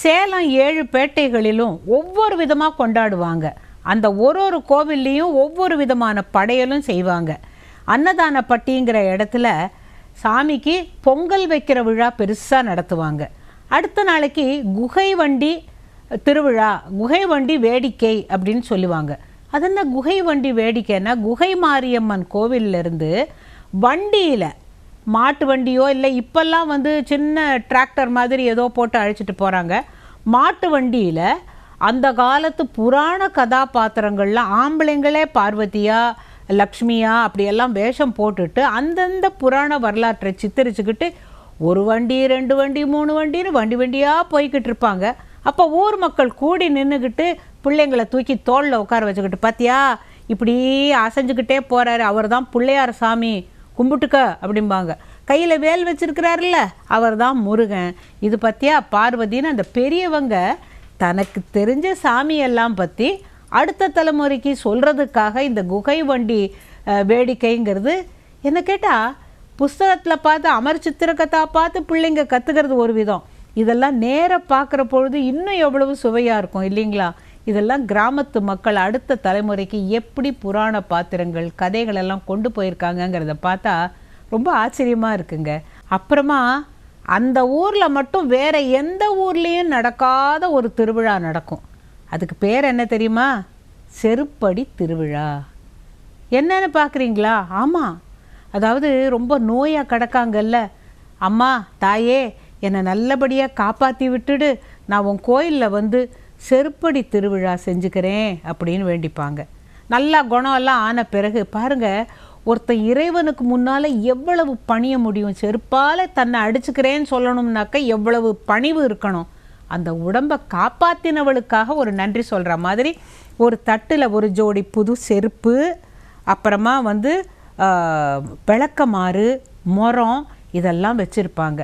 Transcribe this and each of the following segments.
சேலம் ஏழு பேட்டைகளிலும் ஒவ்வொரு விதமாக கொண்டாடுவாங்க. அந்த ஒரு ஒரு கோவில்லையும் ஒவ்வொரு விதமான படையலும் செய்வாங்க. அன்னதானப்பட்டிங்கிற இடத்துல சாமிக்கு பொங்கல் வைக்கிற விழா பெருசாக நடத்துவாங்க. அடுத்த நாளைக்கு குகை வண்டி திருவிழா குகை வண்டி வேடிக்கை அப்படின்னு சொல்லுவாங்க. அது என்ன குகை வண்டி வேடிக்கைன்னா குகை மாரியம்மன் கோவிலிருந்து வண்டியில் மாட்டு வண்டியோ இல்லை இப்போல்லாம் வந்து சின்ன டிராக்டர் மாதிரி ஏதோ போட்டு அழைச்சிட்டு போகிறாங்க மாட்டு வண்டியில் அந்த காலத்து புராண கதாபாத்திரங்கள்லாம் ஆம்பளைங்களே பார்வதியா லக்ஷ்மியா அப்படியெல்லாம் வேஷம் போட்டுட்டு அந்தந்த புராண வரலாற்றை சித்தரிச்சுக்கிட்டு ஒரு வண்டி ரெண்டு வண்டி மூணு வண்டின்னு வண்டி வண்டியாக போய்கிட்டு இருப்பாங்க. அப்போ ஊர் மக்கள் கூடி நின்றுக்கிட்டு பிள்ளைங்களை தூக்கி தோளில் உட்கார வச்சுக்கிட்டு பார்த்தியா இப்படி அசைஞ்சுக்கிட்டே போகிறாரு அவர் தான் பிள்ளையார் சாமி. கும்பிட்டுக்க அப்படிம்பாங்க. கையில் வேல் வச்சிருக்கிறாருல்ல அவர் தான் முருகன். இது பற்றியா பார்வதின்னு அந்த பெரியவங்க தனக்கு தெரிஞ்ச சாமியெல்லாம் பற்றி அடுத்த தலைமுறைக்கு சொல்கிறதுக்காக இந்த குகை வண்டி வேடிக்கைங்கிறது என்ன கேட்டால் புஸ்தகத்தில் பார்த்து அமர் சித்திரக்கதா பார்த்து பிள்ளைங்க கற்றுக்கிறது ஒரு விதம். இதெல்லாம் நேராக பார்க்குற பொழுது இன்னும் எவ்வளவு சுவையாக இருக்கும் இல்லைங்களா? இதெல்லாம் கிராமத்து மக்கள் அடுத்த தலைமுறைக்கு எப்படி புராண பாத்திரங்கள் கதைகள் எல்லாம் கொண்டு போயிருக்காங்கங்கிறத பார்த்தா ரொம்ப ஆச்சரியமாக இருக்குங்க. அப்புறமா அந்த ஊரில் மட்டும் வேறு எந்த ஊர்லேயும் நடக்காத ஒரு திருவிழா நடக்கும். அதுக்கு பேர் என்ன தெரியுமா? செருப்படி திருவிழா. என்னன்னு பார்க்குறீங்களா ஆமாம் அதாவது ரொம்ப நோயாக கிடக்காங்கல்ல. அம்மா தாயே என்னை நல்லபடியாக காப்பாற்றி விட்டுடு. நான் உன் கோயிலில் வந்து செருப்படி திருவிழா செஞ்சுக்கிறேன் அப்படின்னு வேண்டிப்பாங்க. நல்லா குணம் எல்லாம் ஆன பிறகு பாருங்கள் ஒருத்தன் இறைவனுக்கு முன்னால் எவ்வளவு பணிய முடியும். செருப்பால் தன்னை அடிச்சுக்கிறேன்னு சொல்லணும்னாக்க எவ்வளவு பணிவு இருக்கணும். அந்த உடம்பை காப்பாத்தினவளுக்காக ஒரு நன்றி சொல்கிற மாதிரி ஒரு தட்டில் ஒரு ஜோடி புது செருப்பு அப்புறமா வந்து விளக்கமாறு முறம் இதெல்லாம் வச்சுருப்பாங்க.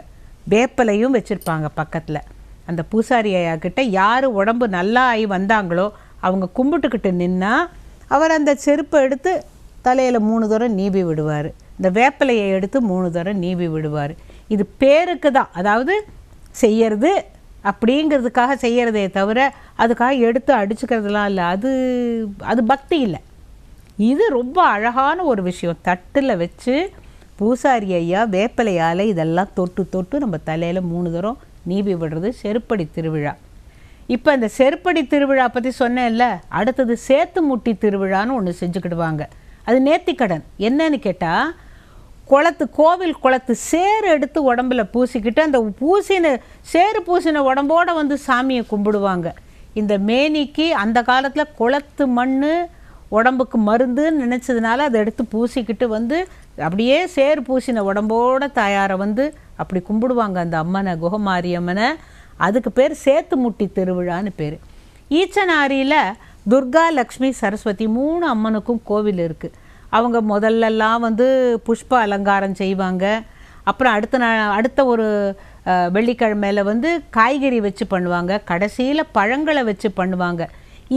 வேப்பலையும் வச்சுருப்பாங்க பக்கத்தில். அந்த பூசாரி ஐயா கிட்ட யார் உடம்பு நல்லா ஆகி வந்தாங்களோ அவங்க கும்பிட்டுக்கிட்டு நின்னா அவர் அந்த செருப்பை எடுத்து தலையில் மூணு தூரம் நீவி விடுவார். இந்த வேப்பிலையை எடுத்து மூணு தூரம் நீவி விடுவார். இது பேருக்கு தான். அதாவது செய்யறது அப்படிங்கிறதுக்காக செய்கிறதே தவிர அதுக்காக எடுத்து அடிச்சுக்கிறதுலாம் இல்லை. அது அது பக்தி இல்லை. இது ரொம்ப அழகான ஒரு விஷயம். தட்டில் வச்சு பூசாரி ஐயா வேப்பிலையால் இதெல்லாம் தொட்டு தொட்டு நம்ம தலையில் மூணு தரம் நீவி விடுறது செருப்படி திருவிழா. இப்போ இந்த செருப்படி திருவிழா பற்றி சொன்னேன்ல அடுத்தது சேத்து முட்டி திருவிழான்னு ஒன்று செஞ்சுக்கிடுவாங்க. அது நேர்த்திக்கடன் என்னன்னு கேட்டால் குளத்து கோவில் குளத்து சேறு எடுத்து உடம்புல பூசிக்கிட்டு அந்த பூசின சேறு பூசின உடம்போட வந்து சாமியை கும்பிடுவாங்க. இந்த மேனிக்கு அந்த காலத்தில் குளத்து மண் உடம்புக்கு மருந்துன்னு நினச்சதுனால அதை எடுத்து பூசிக்கிட்டு வந்து அப்படியே சேறு பூசின உடம்போட தாயாரை வந்து அப்படி கும்பிடுவாங்க அந்த அம்மனை குகமாரியம்மனை. அதுக்கு பேர் சேத்து முட்டி திருவிழான்னு பேர். ஈச்சனாரியில் துர்கா லக்ஷ்மி சரஸ்வதி மூணு அம்மனுக்கும் கோவில் இருக்குது அவங்க முதல்லலாம் வந்து புஷ்ப அலங்காரம் செய்வாங்க. அப்புறம் அடுத்த நாள் அடுத்த ஒரு வெள்ளிக்கிழமையில் வந்து காய்கறி வச்சு பண்ணுவாங்க. கடைசியில் பழங்களை வச்சு பண்ணுவாங்க.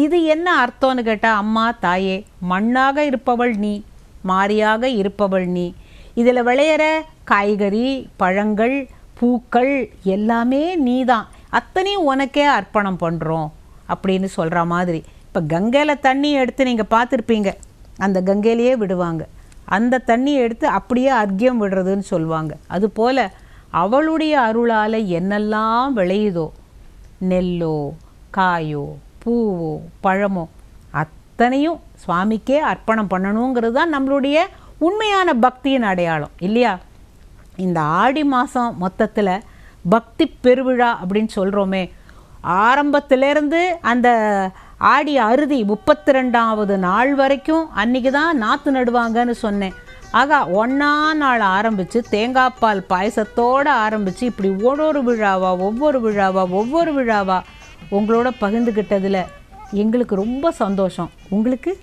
இது என்ன அர்த்தம்னு கேட்டால் அம்மா தாயே மண்ணாக இருப்பவள் நீ மாரியாக இருப்பவள் நீ. இதில் விளையிற காய்கறி பழங்கள் பூக்கள் எல்லாமே நீ தான் அத்தனையும் உனக்கே அர்ப்பணம் பண்ணுறோம் அப்படின்னு சொல்கிற மாதிரி. இப்போ கங்கையில் தண்ணி எடுத்து நீங்கள் பார்த்துருப்பீங்க. அந்த கங்கையிலேயே விடுவாங்க. அந்த தண்ணியை எடுத்து அப்படியே அர்க்கியம் விடுறதுன்னு சொல்லுவாங்க அதுபோல் அவளுடைய அருளால் என்னெல்லாம் விளையுதோ நெல்லோ காயோ பூவோ பழமோ அத்தனையும் சுவாமிக்கே அர்ப்பணம் பண்ணணுங்கிறது தான் நம்மளுடைய உண்மையான பக்தியின் அடையாளம் இல்லையா? இந்த ஆடி மாதம் மொத்தத்தில் பக்தி பெருவிழா அப்படின்னு சொல்கிறோமே ஆரம்பத்திலேருந்து அந்த ஆடி அறுதி முப்பத்தி ரெண்டாவது நாள் வரைக்கும் அன்றைக்கி தான் நாற்று நடுவாங்கன்னு சொன்னேன். ஆகா ஒன்றா நாள் ஆரம்பித்து தேங்காய் பால் பாயசத்தோடு ஆரம்பித்து இப்படி ஒவ்வொரு விழாவா ஒவ்வொரு விழாவா ஒவ்வொரு விழாவா உங்களோட பகிர்ந்துக்கிட்டதில் எங்களுக்கு ரொம்ப சந்தோஷம். உங்களுக்கு?